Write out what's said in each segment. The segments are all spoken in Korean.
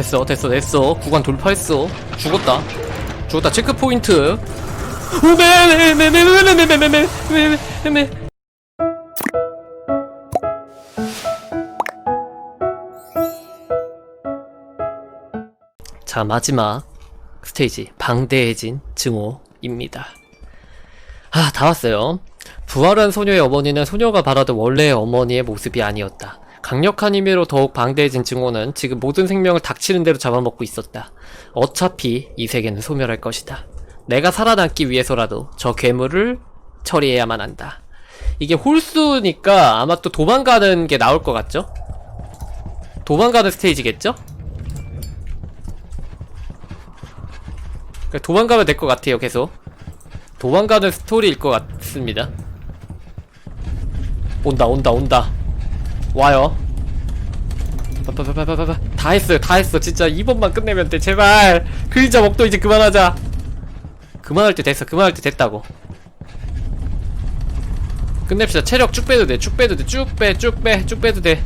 됐어 됐어 됐어 구간 돌파했어 죽었다 죽었다 체크포인트 자 마지막 스테이지 방대해진 증오입니다 아 다 왔어요 부활한 소녀의 어머니는 소녀가 바라던 원래의 어머니의 모습이 아니었다 강력한 힘으로 더욱 방대해진 증오는 지금 모든 생명을 닥치는 대로 잡아먹고 있었다. 어차피 이 세계는 소멸할 것이다. 내가 살아남기 위해서라도 저 괴물을 처리해야만 한다. 이게 홀수니까 아마 또 도망가는 게 나올 것 같죠? 도망가는 스테이지겠죠? 그러니까 도망가면 될 것 같아요 계속. 도망가는 스토리일 것 같습니다. 온다 온다 온다 와요. 다 했어요 다 했어. 진짜 2번만 끝내면 돼 제발. 그림자 먹도 이제 그만하자. 그만할 때 됐어 그만할 때 됐다고. 끝냅시다. 체력 쭉 빼도 돼쭉 빼도 돼쭉 빼 쭉 빼 쭉 빼도 돼.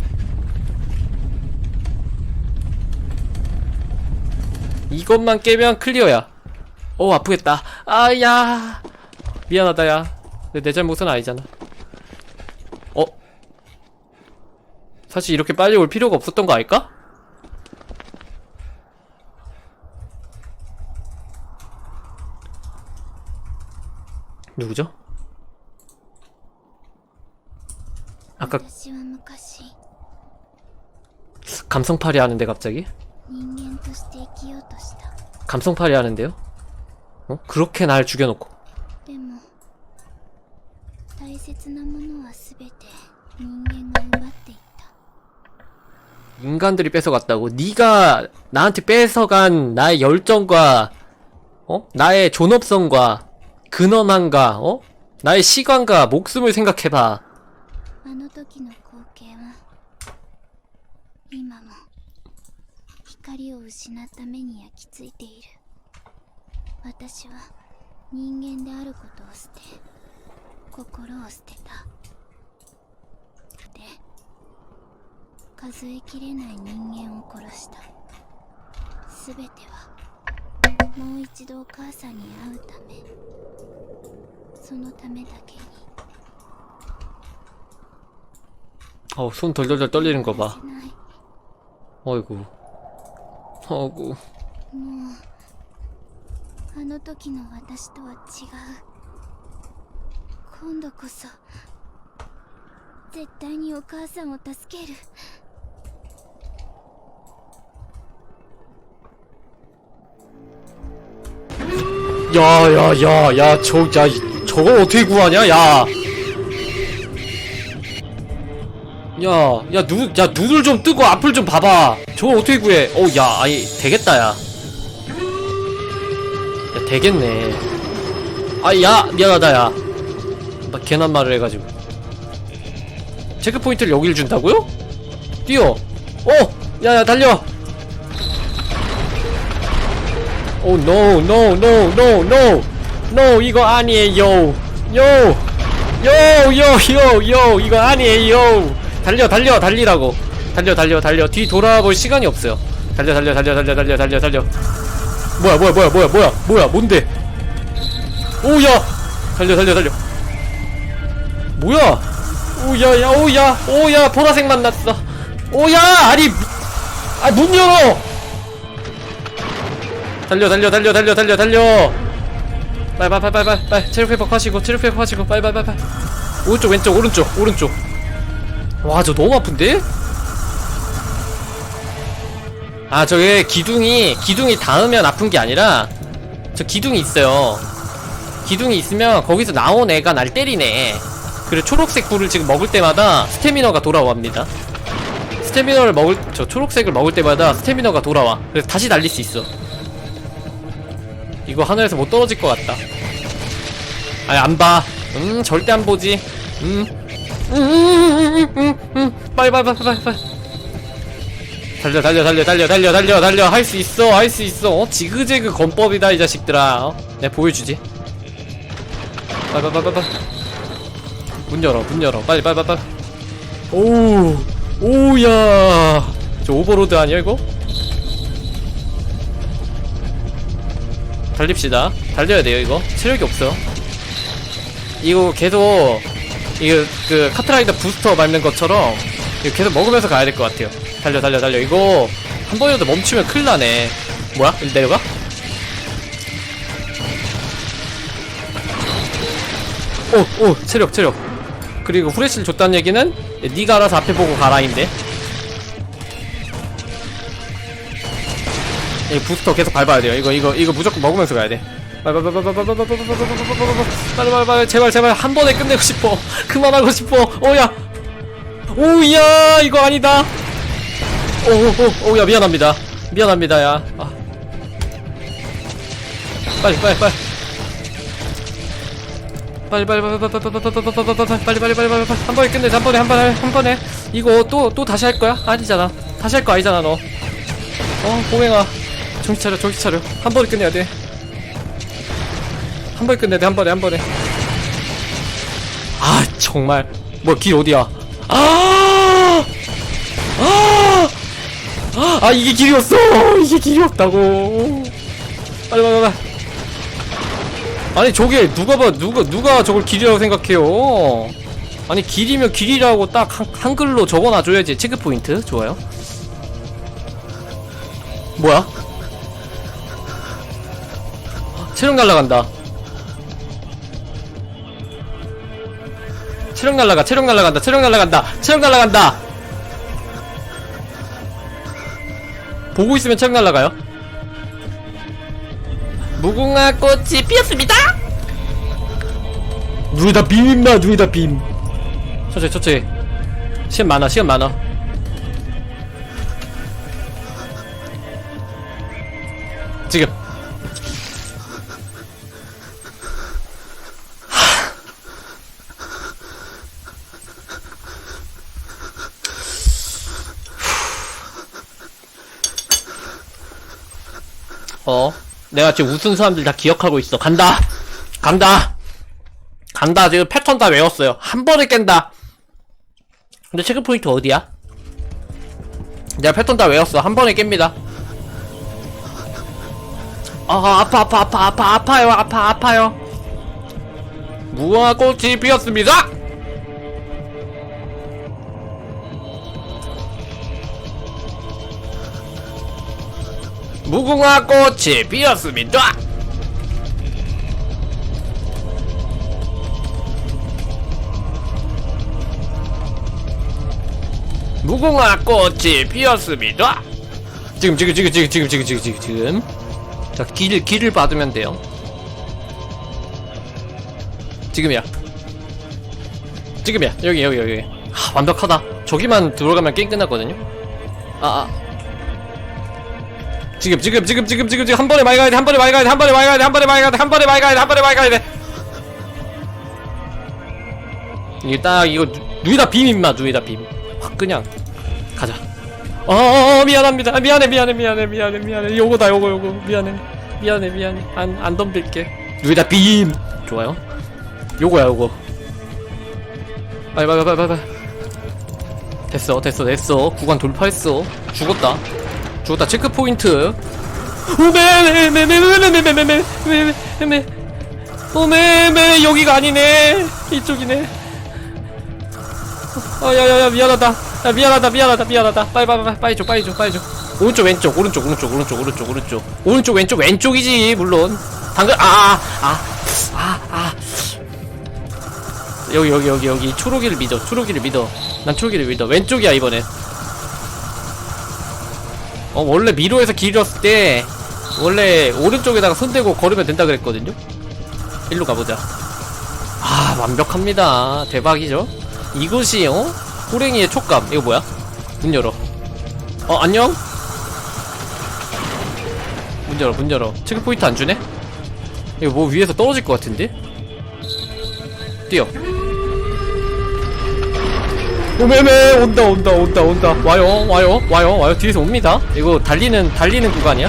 이것만 깨면 클리어야. 오 아프겠다. 아야. 미안하다 야내 내 잘못은 아니잖아 사실 이렇게 빨리 올 필요가 없었던 거 아닐까? 누구죠? 아까 감성팔이 하는데 갑자기? 감성팔이 하는데요? 어? 그렇게 날 죽여놓고 인간들이 뺏어갔다고 네가 나한테 뺏어간 나의 열정과 어? 나의 존엄성과 근엄함과 어? 나의 시간과 목숨을 생각해봐 数えきれない人間を殺した全てはもう一度お母さんに会うためそのためだけに 어, 손 덜덜덜 떨리는 거 봐. せない 어이구. 어이구. もうあの時の私とは違う今度こそ絶対にお母さんを助ける 야, 야, 야, 야, 저, 야, 이- 저걸 어떻게 구하냐, 야. 야, 야, 누, 야, 눈을 좀 뜨고 앞을 좀 봐봐. 저걸 어떻게 구해? 어, 야, 아니, 되겠다, 야. 야, 되겠네. 아, 야, 미안하다, 야. 나 괜한 말을 해가지고. 체크포인트를 여기를 준다고요? 뛰어. 어! 야, 야, 달려! 오, no, no, no, no, no, no, 이거 아니에요. 요, 요, 요, 요, 요, 이거 아니에요. 달려, 달려, 달리라고. 달려, 달려, 달려. 뒤 돌아볼 시간이 없어요. 달려, 달려, 달려, 달려, 달려, 달려, 달려. 뭐야, 뭐야, 뭐야, 뭐야, 뭐야, 뭐야, 뭔데? 오야, 달려, 달려, 달려. 뭐야? 오야, 야, 오야, 오야, 보라색 만났어. 오야, 아니, 아, 문 열어. 달려 달려 달려 달려 달려 달려. 빨리 체력 회복 하시고 체력 회복 하시고. 빨리 오른쪽 왼쪽 오른쪽 오른쪽. 와 저 너무 아픈데? 아 저게 기둥이 기둥이 닿으면 아픈 게 아니라 저 기둥이 있어요. 기둥이 있으면 거기서 나온 애가 날 때리네. 그래 초록색 불을 지금 먹을 때마다 스태미너가 돌아옵니다. 스태미너를 먹을 저 초록색을 먹을 때마다 스태미너가 돌아와. 그래서 다시 날릴 수 있어 이거 하늘에서 못 떨어질 것 같다. 아니 안 봐. 음 절대 안 보지. 음. 음, 음, 음, 음, 음. 빨리 빨리 빨리 빨리 빨리. 달려 달려 달려 달려 달려 달려 달려 할 수 있어 할 수 있어 어? 지그재그 건법이다 이 자식들아 어? 내가 보여주지 빨리 빨리 빨리 빨리 문 열어 문 열어 빨리 빨리 빨리 빨리 오우 오우야 저 오버로드 아니야 이거? 달립시다 달려야 돼요 이거 체력이 없어 이거 계속 이거 그 카트라이더 부스터 밟는 것처럼 이거 계속 먹으면서 가야 될 것 같아요 달려 달려 달려 이거 한 번이라도 멈추면 큰일 나네 뭐야? 내려가? 오, 오, 체력, 체력. 그리고 후레쉬를 줬다는 얘기는 네가 알아서 앞에 보고 가라인데. 이 부스터 계속 밟아야 돼요. 이거 이거 이거 무조건 먹으면서 가야 돼. 빨리 빨리 빨리 빨리 빨리 빨리 빨리 빨리 빨리 빨리 빨리 제발 제발 한 번에 끝내고 싶어. 그만하고 싶어. 오야. 오야 이거 아니다. 오오오 오야 미안합니다. 미안합니다 야. 아. 빨리 빨리 빨리. 빨리 빨리 빨리 빨리 빨리 빨리 빨리 빨리 빨리 빨리 빨리 빨리 한 번에 끝내자 한 번에 한 번에 한 번에 이거 또 또 다시 할 거야? 아니잖아 다시 할 거 아니잖아 너 어, 고맹아. 정신 차려, 정신 차려. 한 번에 끝내야 돼. 한 번에 끝내야 돼, 한 번에, 한 번에. 아, 정말. 뭐, 길 어디야? 아! 아! 아, 아, 이게 길이었어! 이게 길이었다고. 빨리, 빨리, 빨리. 아니, 저게, 누가 봐, 누가, 누가 저걸 길이라고 생각해요? 아니, 길이면 길이라고 딱 한, 한글로 적어놔줘야지. 체크 포인트. 좋아요. 뭐야? 체력 날라간다. 체력 날라가, 체력 날라간다, 체력 날라간다, 체력 날라간다! 보고 있으면 체력 날라가요. 무궁화 꽃이 피었습니다! 누이다 빔입니다, 누이다 빔. 천천히, 천천히. 시간 많아, 시간 많아. 지금. 어, 내가 지금 웃은 사람들 다 기억하고 있어. 간다! 간다! 간다. 지금 패턴 다 외웠어요. 한 번에 깬다. 근데 체크포인트 어디야? 내가 패턴 다 외웠어. 한 번에 깹니다. 아 아파 아파 아파 아파 아파요 아파 아파요 무궁화 꽃이 피었습니다 무궁화 꽃이 피었습니다 무궁화 꽃이 피었습니다 지금 지금 지금 지금 지금 지금 지금 지금 지금 자, 길을, 길을 받으면 돼요. 지금이야. 지금이야. 여기, 여기, 여기. 하, 완벽하다. 저기만 들어가면 게임 끝났거든요. 아, 아. 지금, 지금, 지금, 지금, 지금, 지금, 한 번에 많이 가야 돼, 한 번에 많이 가야 돼, 한 번에 많이 가야 돼, 한 번에 많이 가야 돼, 한 번에 많이 가야 돼, 한 번에 많이 가야 돼. 이게 딱, 이거, 누- 누이다 빔, 임마, 누이다 빔. 확, 그냥. 가자. 어, 어, 어, 미안합니다. 아, 미안해, 미안해, 미안해, 미안해, 미안해. 요거다, 요거, 요거. 미안해. 미안해, 미안해. 안, 안 덤빌게. 누이다 빔! 좋아요. 요거야, 요거. 빨리, 빨리, 빨리, 빨리. 됐어, 됐어, 됐어. 구간 돌파했어. 죽었다. 죽었다. 체크 포인트. 오메메메메메메메메메메메메메 오메메 여기가 아니네 이쪽이네 아, 야, 야, 야, 미안하다. 야, 미안하다, 미안하다, 미안하다. 빨리, 빨리, 빨리, 빨리 줘, 빨리 줘, 빨리 줘. 오른쪽, 왼쪽, 오른쪽, 오른쪽, 오른쪽, 오른쪽, 오른쪽. 오른쪽, 왼쪽, 왼쪽이지, 물론. 당근, 아, 아, 아, 아. 여기, 여기, 여기, 여기. 초록이를 믿어, 초록이를 믿어. 난 초록이를 믿어. 왼쪽이야, 이번엔. 어, 원래 미로에서 길 잃었을 때, 원래 오른쪽에다가 손 대고 걸으면 된다 그랬거든요? 일로 가보자. 아, 완벽합니다. 대박이죠? 이것이 어? 호랭이의 촉감 이거 뭐야? 문 열어 어 안녕? 문 열어 문 열어 체크포인트 안 주네? 이거 뭐 위에서 떨어질 것 같은데? 뛰어 오메메 온다 온다 온다 온다. 와요 와요 와요 와요. 뒤에서 옵니다. 이거 달리는 달리는 구간이야?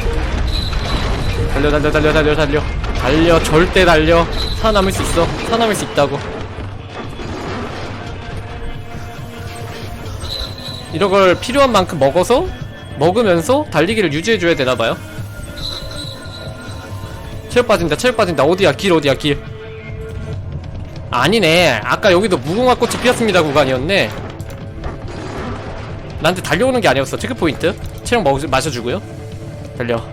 달려 달려 달려 달려 달려. 달려 절대 달려. 살아남을 수 있어. 살아남을 수 있다고. 이런 걸 필요한 만큼 먹어서 먹으면서 달리기를 유지해줘야 되나봐요. 체력 빠진다 체력 빠진다. 어디야? 길 어디야 길? 아니네. 아까 여기도 무궁화 꽃이 피었습니다 구간이었네 나한테 달려오는 게 아니었어. 체크포인트. 체력 먹, 마셔주고요. 달려.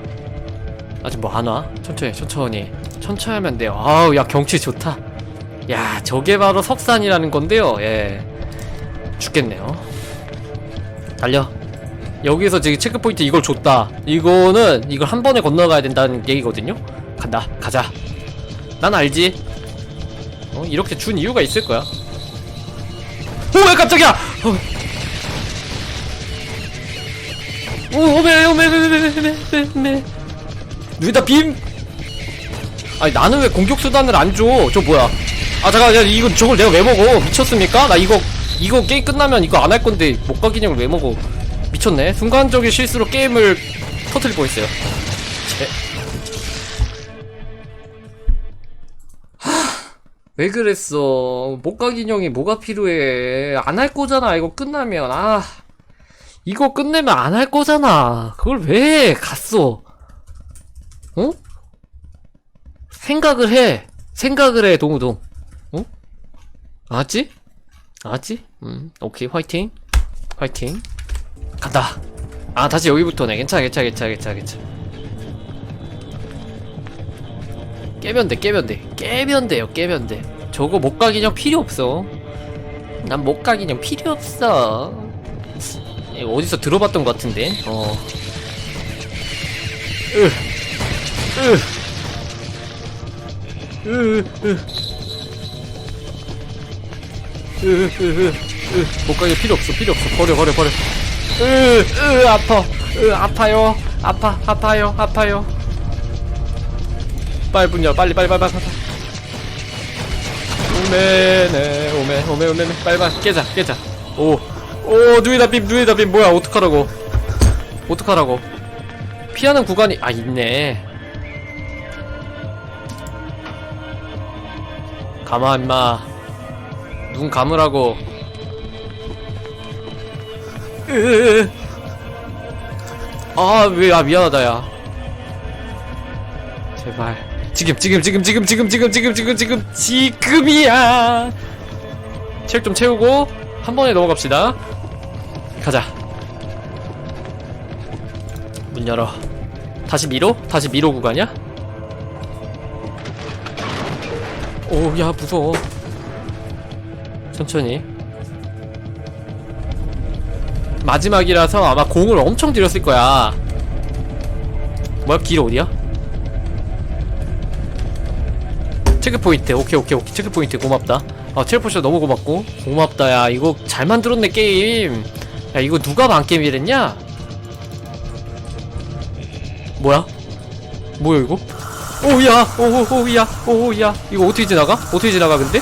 아직 뭐 안 와? 천천히 천천히. 천천히 하면 돼요. 아우 야 경치 좋다. 야 저게 바로 석산이라는 건데요. 예. 죽겠네요. 달려. 여기서 지금 체크포인트 이걸 줬다. 이거는 이걸 한 번에 건너가야 된다는 얘기거든요. 간다. 가자. 난 알지. 어 이렇게 준 이유가 있을 거야. 오왜 깜짝이야! 어. 오 오메 오메 오메 오메 오메 오메 누이다 빔 아니 나는 왜 공격 수단을 안 줘? 저 뭐야? 아 잠깐 야 이거 저걸 내가 왜 먹어? 미쳤습니까? 나 이거 이거 게임 끝나면 이거 안 할 건데 못가 기념을 왜 먹어? 미쳤네. 순간적인 실수로 게임을 터뜨릴 뻔했어요. 제... 하... 왜 그랬어? 못가 기념이 뭐가 필요해? 안 할 거잖아. 이거 끝나면 아 이거 끝내면 안 할 거잖아. 그걸 왜 갔어? 어? 생각을 해. 생각을 해, 동우동. 어? 알았지? 알았지? 음, 오케이, 화이팅. 화이팅. 간다. 아, 다시 여기부터네. 괜찮아, 괜찮아, 괜찮아, 괜찮아, 괜찮아. 깨면 돼, 깨면 돼. 깨면 돼요, 깨면 돼. 저거 못 가기냥 필요 없어. 난 못 가기냥 필요 없어. 이거 어디서 들어봤던 것 같은데? 어. 으, 으. 못 가게 필요 없어 필요 없어. 버려 버려 버려. 으 으 아파. 으 아파요. 아파 아파요 아파요. 빨리 빨리 빨리 빨리 빨리 빨리. 오메네 오메 오메 오메. 빨리 빨리 깨자 깨자. 오 오 누이다 빔 누이다 빔. 뭐야 어떡하라고. 어떡하라고. 피하는 구간이 아 있네. 가마 임마. 눈 감으라고. 아왜 아 미안하다 야. 제발. 지금 지금 지금 지금 지금 지금 지금 지금 지금 지금이야. 체력 좀 채우고 한 번에 넘어갑시다 가자 문 열어 다시 미로? 다시 미로 구간이야? 오, 야, 무서워. 천천히. 마지막이라서 아마 공을 엄청 들였을 거야. 뭐야, 길 어디야? 체크포인트. 오케이, 오케이, 오케이. 체크포인트. 고맙다. 아, 체크포인트 너무 고맙고. 고맙다, 야. 이거 잘 만들었네, 게임. 야, 이거 누가 만게임이랬냐? 뭐야? 뭐야, 이거? 오야 오오야 오야 이거 어떻게 지나가? 어떻게 지나가 근데?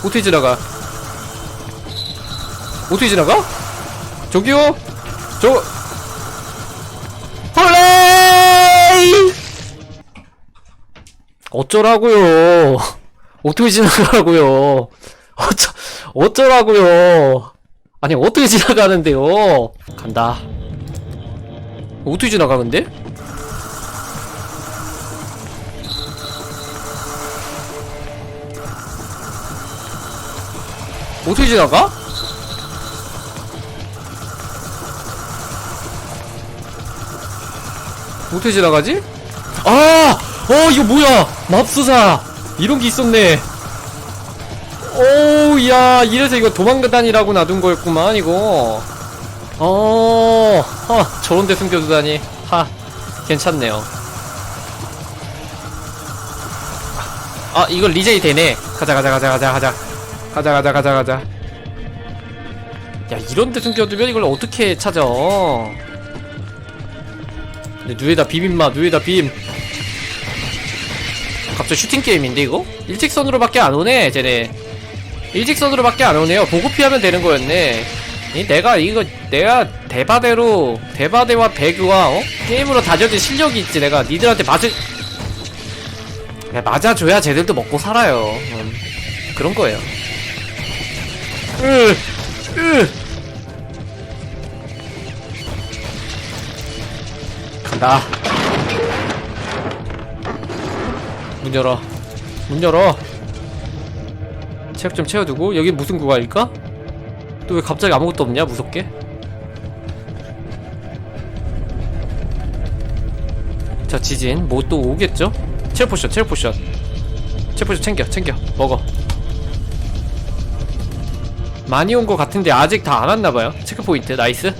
어떻게 지나가? 어떻게 지나가? 저기요? 저 헐레이 어쩌라고요 어떻게 지나가라고요 어쩌 어쩌라고요 아니 어떻게 지나가는데요 간다 어떻게 지나가 근데? 어떻게 지나가? 어떻게 지나가지? 아! 어, 이거 뭐야! 맙소사! 이런 게 있었네. 오, 야, 이래서 이거 도망다니라고 놔둔 거였구만, 이거. 어, 하, 저런 데 숨겨두다니. 하, 괜찮네요. 아, 이거 리제이 되네. 가자, 가자, 가자, 가자, 가자. 가자 가자 가자 가자 야 이런데 숨겨두면 이걸 어떻게 찾아 근데 누에다 빔임마 누에다 빔 갑자기 슈팅 게임인데 이거? 일직선으로밖에 안 오네 쟤네 일직선으로밖에 안 오네요. 보고 피하면 되는 거였네. 이 내가 이거 내가 대바대로 대바대와 배그와 어? 게임으로 다져진 실력이 있지 내가. 니들한테 맞을 야, 맞아줘야 쟤들도 먹고 살아요. 음, 그런 거예요. 으, 으. 간다. 문 열어. 문 열어 체력 좀 채워두고 여기 무슨 구간일까? 또 왜 갑자기 아무것도 없냐 무섭게? 자 지진. 뭐 또 오겠죠? 체력 포션 체력 포션. 체력 포션 챙겨 챙겨. 먹어. 많이 온거 같은데 아직 다 안 왔나봐요. 체크 포인트 나이스.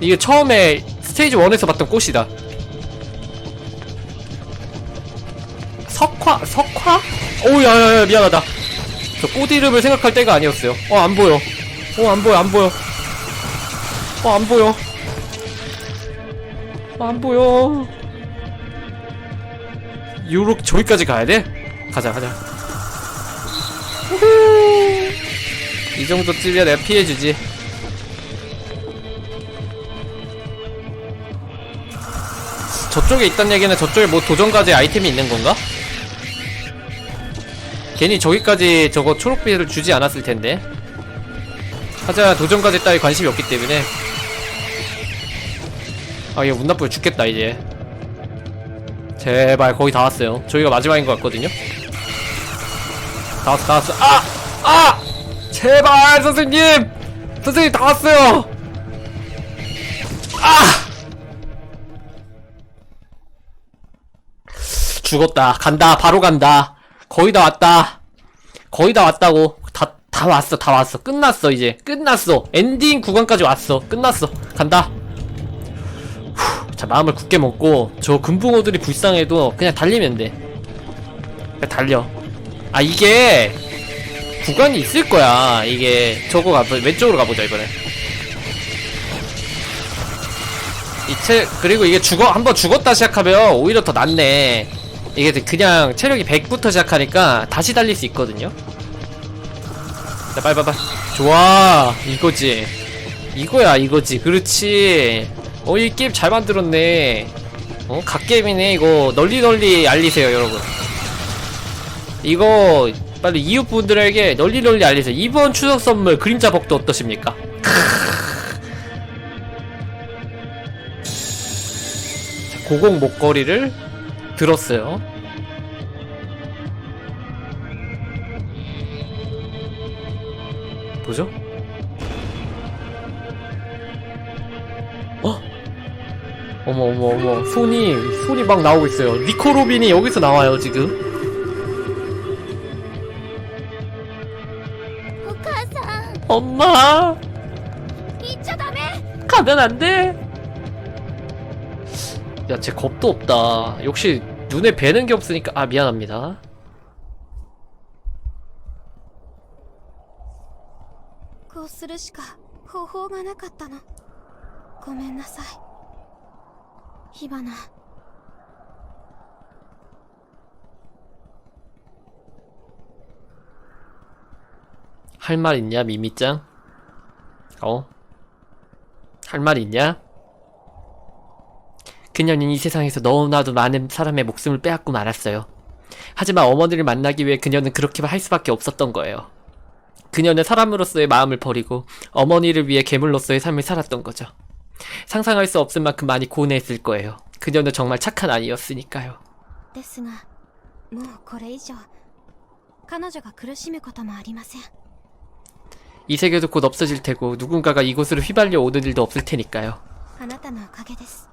이게 처음에 스테이지 1에서 봤던 꽃이다 오우 야야야 미안하다. 저 꽃 이름을 생각할 때가 아니었어요. 어 안 보여. 어 안 보여 안 보여. 어 안 보여. 어, 안 보여. 요렇게 저기까지 가야 돼? 가자 가자. 우후. 이 정도쯤이야 내가 피해주지. 저쪽에 있단 얘기는 저쪽에 뭐 도전까지 아이템이 있는 건가? 괜히 저기까지 저거 초록빛을 주지 않았을 텐데. 하자 도전까지 따위 관심이 없기 때문에. 아, 얘 운 나쁘게 죽겠다, 이제. 제발, 거의 다 왔어요. 저희가 마지막인 것 같거든요. 다 왔어, 다 왔어. 아! 아! 제발, 선생님! 선생님, 다 왔어요! 아! 죽었다. 간다. 바로 간다. 거의 다 왔다. 거의 다 왔다고. 다, 다 왔어. 다 왔어. 끝났어, 이제. 끝났어. 엔딩 구간까지 왔어. 끝났어. 간다. 후, 자, 마음을 굳게 먹고, 저 금붕어들이 불쌍해도 그냥 달리면 돼. 그냥 달려. 아, 이게, 구간이 있을 거야. 이게, 저거 가보, 왼쪽으로 가보자, 이번에. 이체, 그리고 이게 죽어, 한번 죽었다 시작하면 오히려 더 낫네. 이게 그냥 체력이 100부터 시작하니까 다시 달릴 수 있거든요. 자, 빨리 빨리 빨리. 좋아. 이거지. 이거야, 이거지. 그렇지. 어, 이 게임 잘 만들었네. 어, 갓게임이네. 이거 널리 널리 알리세요, 여러분. 이거 빨리 이웃분들에게 널리 널리 알리세요. 이번 추석 선물 그림자 복도 어떠십니까? 자, 고공 목걸이를 들었어요. 뭐죠? 어? 어머 어머 어머 손이 손이 막 나오고 있어요. 니코 로빈이 여기서 나와요 지금. 엄마. 가면 안 돼. 야, 쟤 겁도 없다. 역시 눈에 뵈는 게 없으니까 아 미안합니다. 히바나. 할 말 있냐 미미짱? 어? 할 말 있냐? 그녀는 이 세상에서 너무나도 많은 사람의 목숨을 빼앗고 말았어요. 하지만 어머니를 만나기 위해 그녀는 그렇게 할 수밖에 없었던 거예요. 그녀는 사람으로서의 마음을 버리고 어머니를 위해 괴물로서의 삶을 살았던 거죠. 상상할 수 없을 만큼 많이 고뇌했을 거예요. 그녀는 정말 착한 아이였으니까요. ですがもうこれ以上彼女が苦しむこともありません 이 세계도 곧 없어질 테고 누군가가 이곳으로 휘발려 오는 일도 없을 테니까요. あなたのおかげですえっと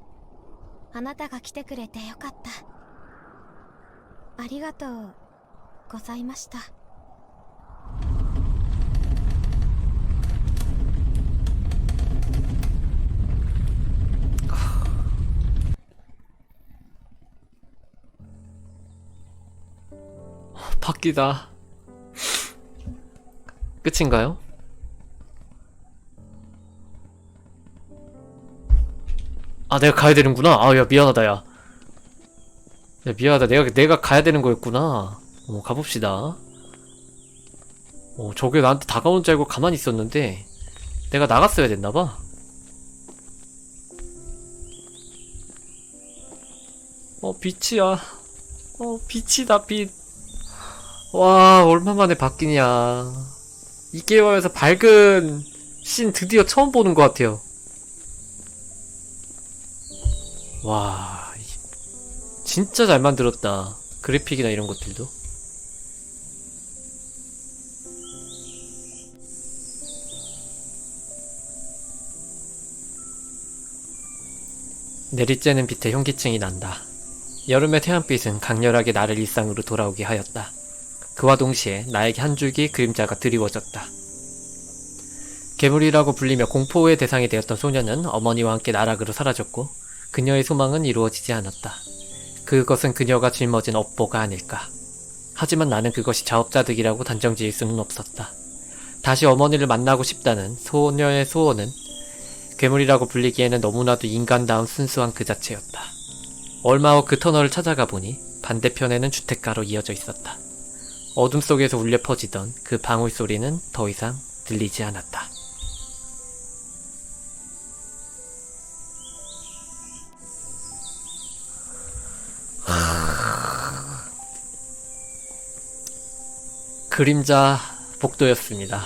あげたいんですあなたが来てくれてよかったありがとうございました 바뀌다. 끝인가요? 아, 내가 가야 되는구나. 아, 야, 미안하다, 야. 야, 미안하다. 내가, 내가 가야 되는 거였구나. 어, 가봅시다. 어, 저게 나한테 다가온 줄 알고 가만히 있었는데, 내가 나갔어야 됐나봐. 어, 빛이야. 어, 빛이다, 빛. 와, 얼마만에 바뀌냐. 이 게임하면서 밝은 씬 드디어 처음 보는 것 같아요. 와, 이- 진짜 잘 만들었다. 그래픽이나 이런 것들도. 내리쬐는 빛에 현기증이 난다. 여름의 태양빛은 강렬하게 나를 일상으로 돌아오게 하였다. 그와 동시에 나에게 한 줄기 그림자가 드리워졌다. 괴물이라고 불리며 공포의 대상이 되었던 소녀는 어머니와 함께 나락으로 사라졌고 그녀의 소망은 이루어지지 않았다. 그것은 그녀가 짊어진 업보가 아닐까. 하지만 나는 그것이 자업자득이라고 단정 지을 수는 없었다. 다시 어머니를 만나고 싶다는 소녀의 소원은 괴물이라고 불리기에는 너무나도 인간다운 순수한 그 자체였다. 얼마 후 그 터널을 찾아가 보니 반대편에는 주택가로 이어져 있었다. 어둠 속에서 울려 퍼지던 그 방울 소리는 더 이상 들리지 않았다. 그림자 복도였습니다.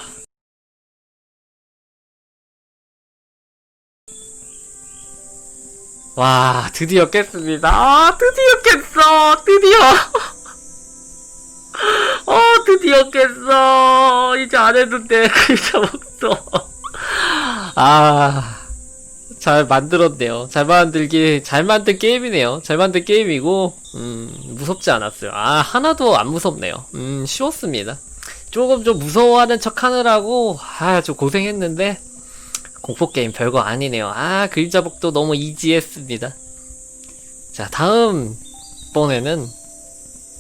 와, 드디어 깼습니다. 아, 드디어 깼어! 드디어! 어, 드디어 깼어! 이제 안 해도 돼. 그림자 복도. 아, 잘 만들었네요. 잘 만들기, 잘 만든 게임이네요. 잘 만든 게임이고, 음, 무섭지 않았어요. 아, 하나도 안 무섭네요. 음, 쉬웠습니다. 조금 좀 무서워하는 척 하느라고, 아, 좀 고생했는데, 공포게임 별거 아니네요. 아, 그림자복도 너무 이지했습니다. 자, 다음 번에는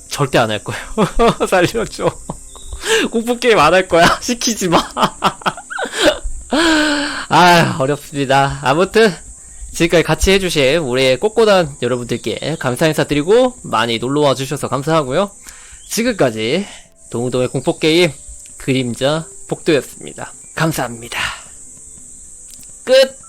절대 안 할 거예요. 살려줘. 공포게임 안 할 거야. 시키지 마. 아, 어렵습니다. 아무튼, 지금까지 같이 해주신 우리 꽃꽃단 여러분들께 감사 인사드리고, 많이 놀러와 주셔서 감사하고요. 지금까지 동우동의 공포게임 그림자 복도였습니다. 감사합니다. 끝!